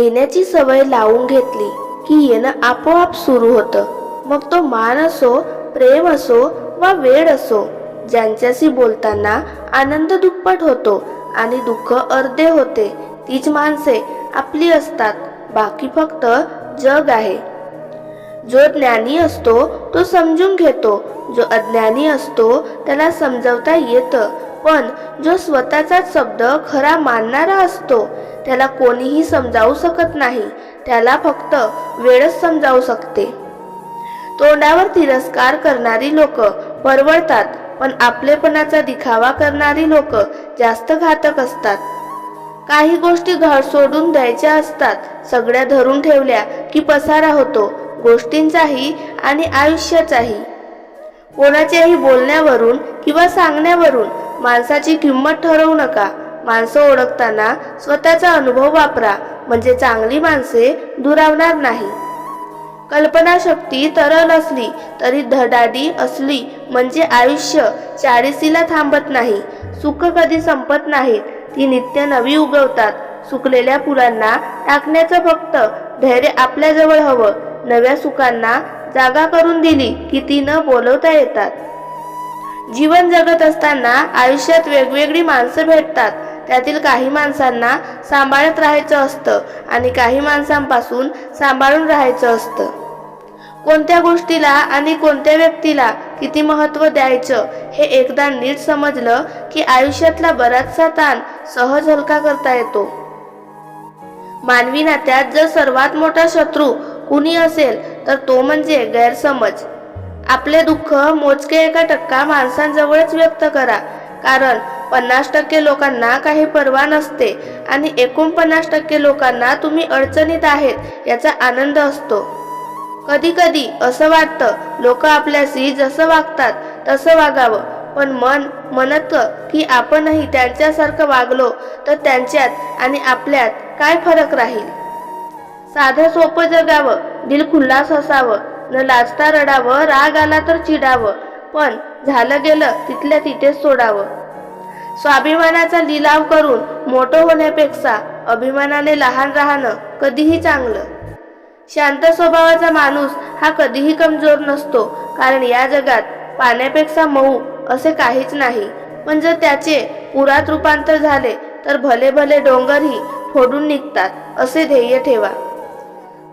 येण्याची सवय लावून घेतली की येणं आपोआप सुरू होतं. मग तो मान असो प्रेम असो वा वेळ असो ज्यांच्याशी बोलताना आनंद दुप्पट होतो आणि दुःख अर्धे होते. तीच माणसे आपली असतात बाकी फक्त जग आहे. जो ज्ञानी असतो तो समजून घेतो. जो अज्ञानी असतो त्याला समजवता येतं. पण जो स्वतःचाच शब्द खरा मानणारा असतो त्याला कोणीही समजावू शकत नाही त्याला फक्त वेळच समजावू शकते. तोंडावर तिरस्कार करणारी लोक परवडतात पण आपलेपणाचा दिखावा करणारी लोक जास्त घातक असतात. काही गोष्टी घर सोडून द्यायच्या असतात सगळ्या धरून ठेवल्या की पसारा होतो गोष्टींचाही आणि आयुष्याचाही. कोणाच्याही बोलण्यावरून किंवा सांगण्यावरून माणसाची किंमत ठरवू नका. माणसं ओळखताना स्वतःचा अनुभव वापरा म्हणजे चांगली माणसे दुरावणार नाही. कल्पनाशक्ती तरल असली तरी धडाडी असली म्हणजे आयुष्य चाळीसीला थांबत नाही. सुख कधी संपत नाहीत ती नित्य नवी उगवतात. सुकलेल्या फुलांना टाकण्याचं फक्त धैर्य आपल्याजवळ हवं. नव्या सुखांना जागा करून दिली की ती न बोलवता येतात. जीवन जगत असताना आयुष्यात वेगवेगळी माणसं भेटतात. त्यातील काही माणसांना सांभाळत राहायचं असतं आणि काही माणसांपासून सांभाळून राहायचं असतं. कोणत्या गोष्टीला आणि कोणत्या व्यक्तीला किती महत्त्व द्यायचं हे एकदा नीट समजलं की आयुष्यातला बराचसा ताण सहज हलका करता येतो. मानवी नात्यात जर सर्वात मोठा शत्रू कुणी असेल तर तो म्हणजे गैरसमज. आपले दुःख मोजके एका टक्का माणसांजवळच व्यक्त करा. कारण पन्नास टक्के लोकांना काही पर्वा नसते आणि एकोणपन्नास टक्के लोकांना तुम्ही अडचणीत आहेत याचा आनंद असतो. कधी कधी असं वाटतं लोक आपल्याशी जसं वागतात तसं वागावं. पण मन म्हणतं की आपणही त्यांच्यासारखं वागलो तर त्यांच्यात आणि आपल्यात काय फरक राहील? साधं सोपं जगावं दिल खुल्लास असावं. न लाजता रडावं राग आला तर चिडावं पण झालं गेलं तिथल्या तिथेच सोडावं. स्वाभिमानाचा लिलाव करून मोठं होण्यापेक्षा अभिमानाने लहान राहणं कधीही चांगलं. शांत स्वभावाचा माणूस हा कधीही कमजोर नसतो कारण या जगात पाण्यापेक्षा मऊ असे काहीच नाही. पण जर त्याचे पुरात रूपांतर झाले तर भले भले डोंगरही फोडून निघतात असे ध्येय ठेवा.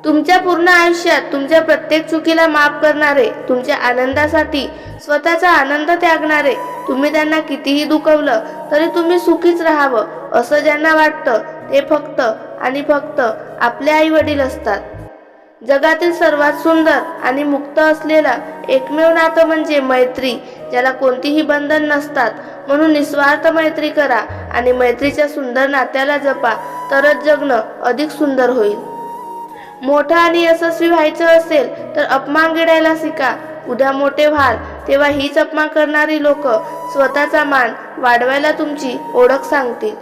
तुमच्या पूर्ण आयुष्यात तुमच्या प्रत्येक चुकीला माफ करणारे तुमच्या आनंदासाठी स्वतःचा आनंद त्यागणारे तुम्ही त्यांना कितीही दुखवलं तरी तुम्ही सुखीच राहावं असं ज्यांना वाटतं ते फक्त आणि फक्त आपले आई वडील असतात. जगातील सर्वात सुंदर आणि मुक्त असलेला एकमेव नातं म्हणजे मैत्री ज्याला कोणतीही बंधन नसतात. म्हणून निस्वार्थ मैत्री करा आणि मैत्रीच्या सुंदर नात्याला जपा तरच जगणं अधिक सुंदर होईल. मोठा आणि यशस्वी व्हायचं असेल तर अपमान गिडायला शिका. उद्या मोठे व्हाल तेव्हा हीच अपमान करणारी लोक स्वतःचा मान वाढवायला तुमची ओळख सांगतील.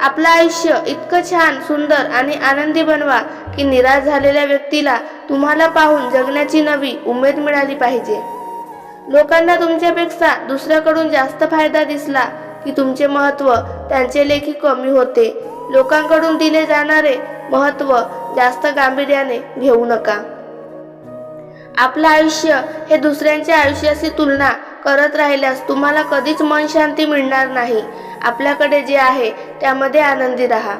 आपलं आयुष्य इतकं छान सुंदर आणि आनंदी बनवा की निराश झालेल्या व्यक्तीला तुम्हाला पाहून जगण्याची नवी उमेद मिळाली पाहिजे. लोकांना तुमच्यापेक्षा दुसऱ्याकडून जास्त फायदा दिसला की तुमचे महत्त्व त्यांचे लेखी कमी होते. लोकांकडून दिले जाणारे महत्त्व जास्त गांभीर्याने घेऊ नका. आपलं आयुष्य हे दुसऱ्यांच्या आयुष्याशी तुलना करत राहिल्यास तुम्हाला कधीच मन शांती मिळणार नाही. आपल्याकडे जे आहे त्यामध्ये आनंदी राहा.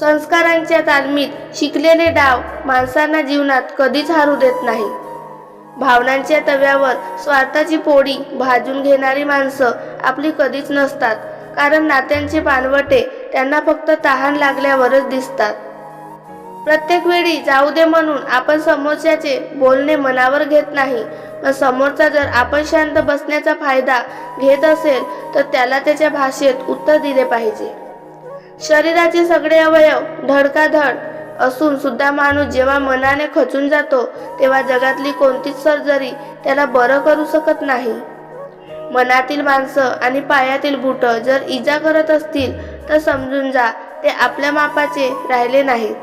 संस्कारांच्या तालमीत शिकलेले डाव माणसांना जीवनात कधीच हारू देत नाही. भावनांच्या तव्यावर स्वार्थाची पोळी भाजून घेणारी माणसं आपली कधीच नसतात कारण नात्यांचे पानवटे त्यांना फक्त तहान लागल्यावरच दिसतात. प्रत्येक वेळी जाऊ दे म्हणून आपण समोरच्याचे बोलणे मनावर घेत नाही. पण समोरचा जर आपण शांत बसण्याचा फायदा घेत असेल तर त्याला त्याच्या भाषेत उत्तर दिले पाहिजे. शरीराचे सगळे अवयव धडकाधड असून सुद्धा माणूस जेव्हा मनाने खचून जातो तेव्हा जगातली कोणतीच सर्जरी त्याला बरं करू शकत नाही. मनातील माणसं आणि पायातील बुट जर इजा करत असतील तर समजून जा ते आपल्या मापाचे राहिले नाहीत.